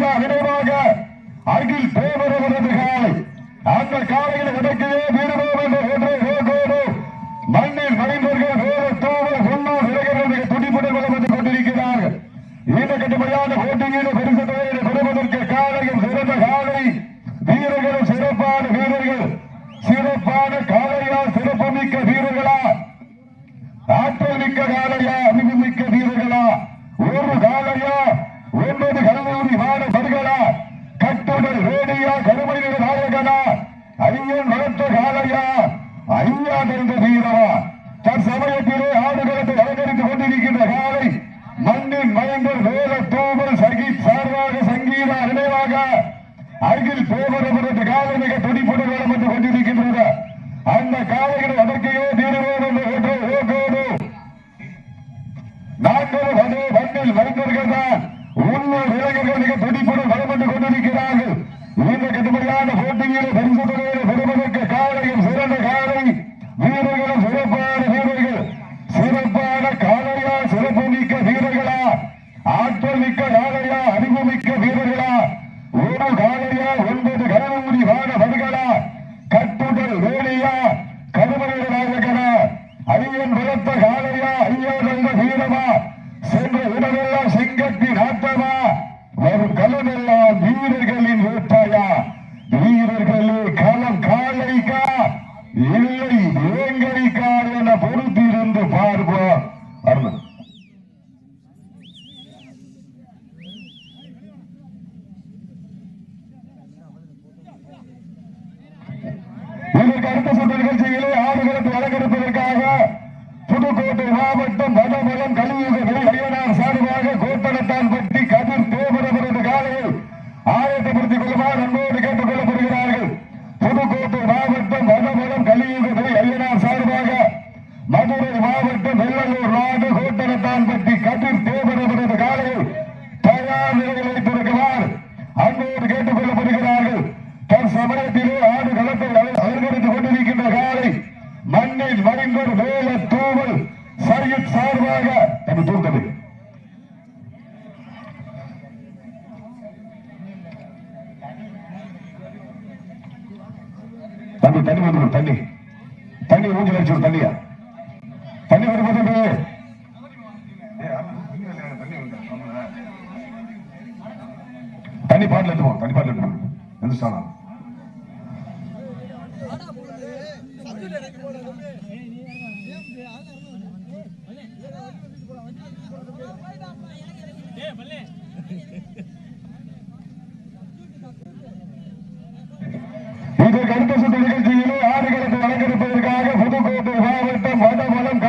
மிக அகலமாக அருகில் தேவரவரது காலை அந்த காலையில் கிடைக்கவே பாடல் வேடியா கருமணி நாயகனா ஐயன் வளர்த்த காலையா ஐயா தெரிந்த வீரவா. தற்சமயத்திலே ஆடுகளத்தை அலங்கரித்துக் கொண்டிருக்கின்ற காலை மண்ணின் மயங்கள் வேல தூவல் சகி சார்பாக சங்கீத நினைவாக அருகில் பேவரவரது காலை மிக துடிப்புடன் நடந்து கொண்டிருக்கின்றன அந்த காலைகளை அதற்கையே தீர்வோடு ஓட்டோடு நாங்களும் அதே மண்ணில் மனிதர்கள் தான் உள்ளூர் இளைஞர்கள் மிக துடிப்புடன் வளர்ந்து கொண்டிருக்கிறார்கள். பரிசு சூழ்ந்தது தம்பி தண்ணி வந்துடும் தண்ணி தண்ணி ஊஞ்சல் அடிச்சு தண்ணியா தண்ணி வரும்போது தண்ணி பாட்டில் எடுத்துவோம் தண்ணி பாட்டில் எடுத்துவோம் எந்திரிச்சானா இதற்கு அடுத்த சுற்று நிகழ்ச்சியிலே ஆடுகளுக்கு வழங்கியிருப்பதற்காக புதுக்கோட்டை மாவட்டம் மண்டமலம்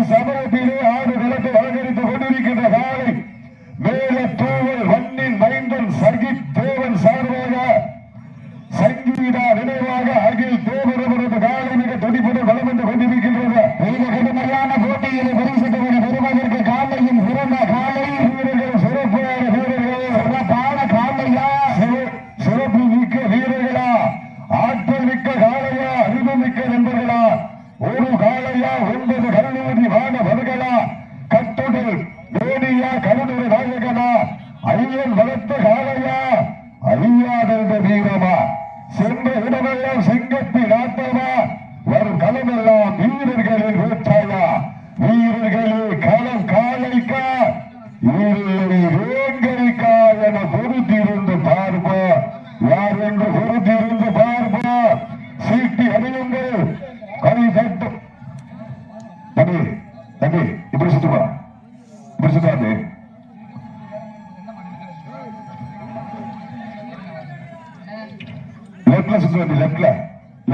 தன் சமயத்திலே ஆடு களத்தை அலங்கரித்துக் கொண்டிருக்கின்ற காலை மேல தூவல் வன்னின் மைந்தன் சகித் தேவன் சார்பாக சங்கீதா நினைவாக அகில் தேவரவரது காலை மிக துடிப்புடன் வளம் வந்து கொண்டிருக்கின்றது மிக கடுமையான போட்டியில் பரிசுத்தவரை பெறுவதற்கு காலையும் சிறந்த காலை வீரர்கள் சிறப்பான வீரர்கள் சிறப்பான காலையா சிற- சிறப்பு மிக்க வீரர்களா ஆற்றல் மிக்க காலையா அறிவு மிக்க நண்பர்களா ஒரு காலையா ஒன்பது கல்லூரி மாணவர்களா கட்டுடல் வேணியா கருணூர் நாயகனா ஐயன் வளர்த்த காலையா? அழியாத வீரமா? சென்ற இடமெல்லாம் செங்கப்பின் நாட்டமா? வரும் களமெல்லாம் வீரர்களின் வேற்றாயா வீரர்களே களம் காலைக்கா? இல்லை வேங்கரிக்கா என பொறுத்திருந்து பார்ப்போம் யார் என்று பொறுத்திருந்து பார்ப்போம் சீட்டி அணியுங்கள். கை சட்டம் தம்பி தம்பி இப்படி சுத்துவா இப்படி சுத்தாது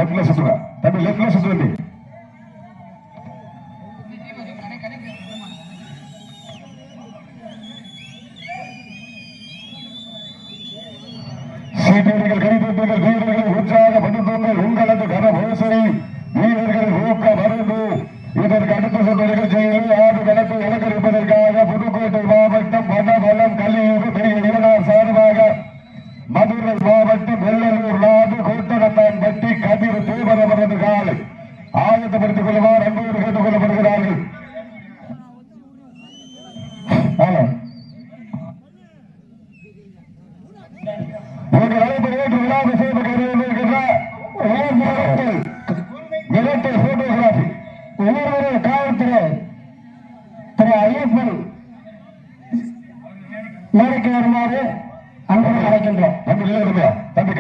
லெப்ட்ல சுத்துவா மேடைக்கு அழைக்கின்றோம் தம்பி இல்லை தம்பி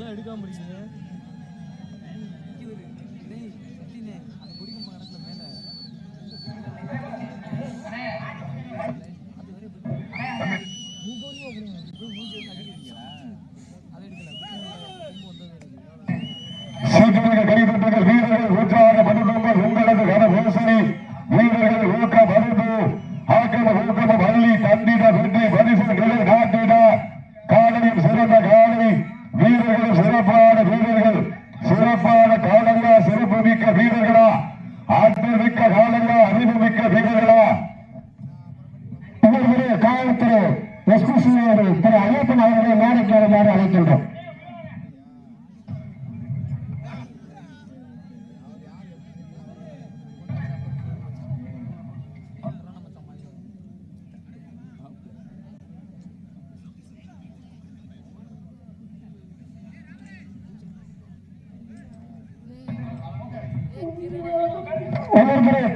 எல்லாம் போட்டோ எடுக்காம இருக்கீங்க எஸ்பி திரு ஐயப்பன் அவர்களை மேடைக்கு வருமாறு அழைக்கின்றோம்.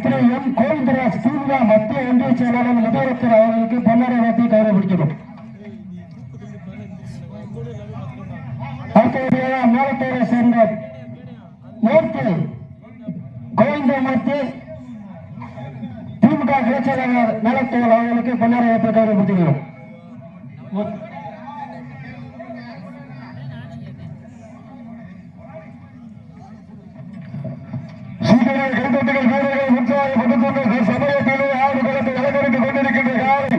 திரு எம் கோவிந்தராஜ் ஸ்ரீவிழா மத்திய ஒன்றிய செயலாளர் முதலமைச்சர் அவர்களுக்கு பொன்னரை வைத்து கௌரவிக்கிறோம் அடுத்தபடியாக மேலத்தூரை சேர்ந்த மூர்த்தி கோவிந்தமூர்த்தி திமுக கிளைச்செயலாளர் மேலத்தூர் அவர்களுக்கு பொன்னரை வைத்து கௌரவிக்கிறோம் சீக்கிரம் கைதட்டுகள் வீரர்கள் உற்சாகப்படுத்துங்கள் சமயத்திலே ஆறு களத்தை அலங்கரித்துக் கொண்டிருக்கின்ற காலை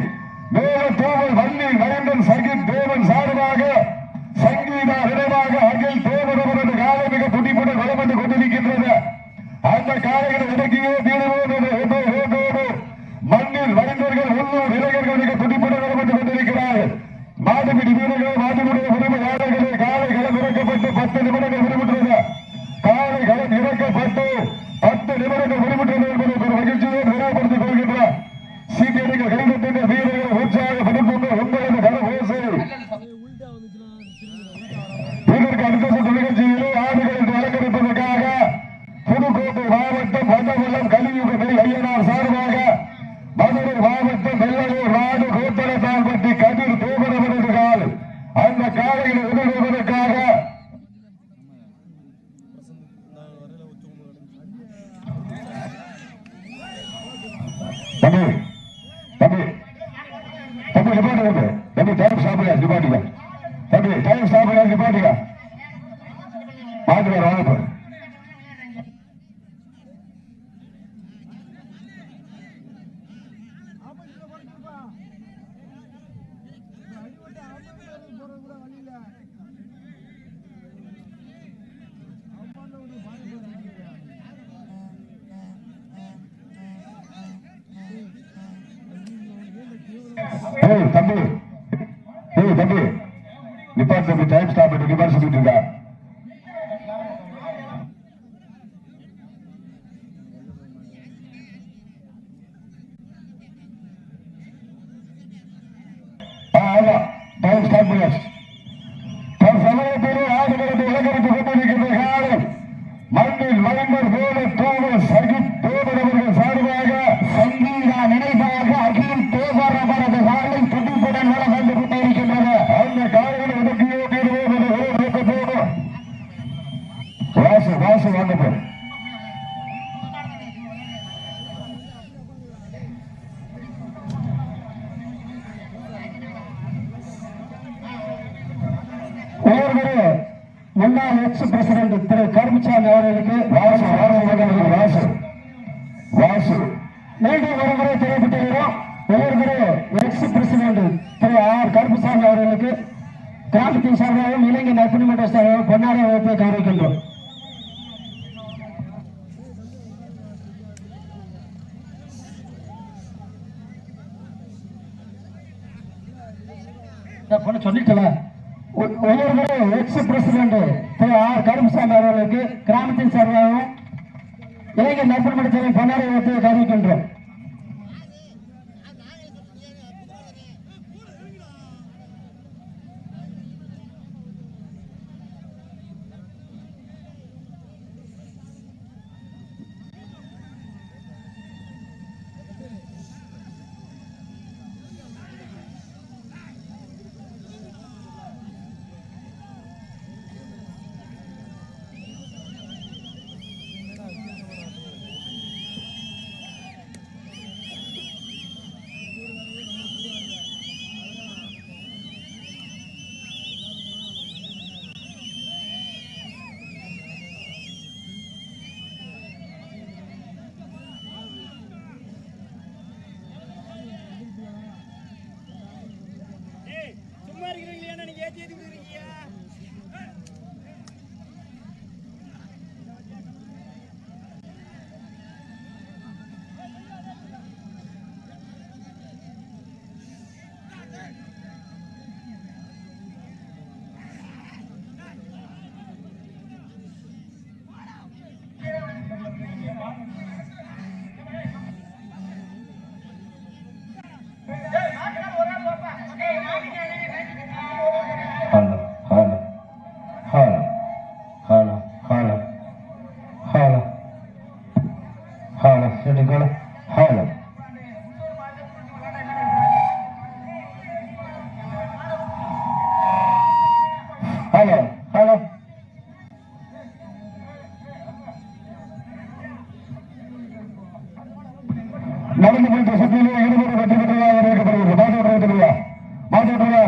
மேல தூவல் வள்ளி நயந்தன் சகித் தேவன் சார் நாயகன் இடுக்கியே தீடுவோடு மண்ணில் வணிகர்கள் உள்ளூர் இளைஞர்கள் மிக துடிப்புடன் நடந்து கொண்டிருக்கிறார்கள் மாட்டுப்பிடி வீரர்கள் மாட்டுப்பிடிய உரிமை நாயகர்கள் காலை களம் இறக்கப்பட்டு பத்து நிமிடங்கள் விடுபட்டுள்ளது காலை களம் இறக்கப்பட்டு தம்பி தம்பி நிப்பாட்டு வந்து தம்பி டைம் சாப்பிட நிப்பாட்டிக்க தம்பி டைம் சாப்பிட நிப்பாட்டிக்க மாட்டுக்கார வாங்கப்ப ஏய் தம்பி. ஏய் தம்பி. நிப்பாட்டு தம்பி டைம் ஸ்டாப் பண்ணி நிப்பாட்டு சொல்லிட்டு இருக்கா? முன்னாள் எக்ஸ் பிரசிடென்ட் திரு கருமசாமி அவர்களுக்கு வாசு வாசு வாசு மீண்டும் ஒரு முறை தெரியப்பட்டுகிறோம் உயர்திரு ex president Thiru R Karuppusamy அவர்களுக்கு கிராமத்தின் சார்பாகவும் இளைஞர் நற்பணி மன்ற சார்பாகவும் பொன்னாரை வகுப்பை கௌரவிக்கின்றோம் பொண்ணு சொல்லிட்டல. உயர்திரு ex president Thiru R Karumasamy அவர்களுக்கு கிராமத்தின் சார்பாகவும் இளைஞர் நற்பணி மன்ற பன்னாரை வைத்து வகுப்பை மாட்டு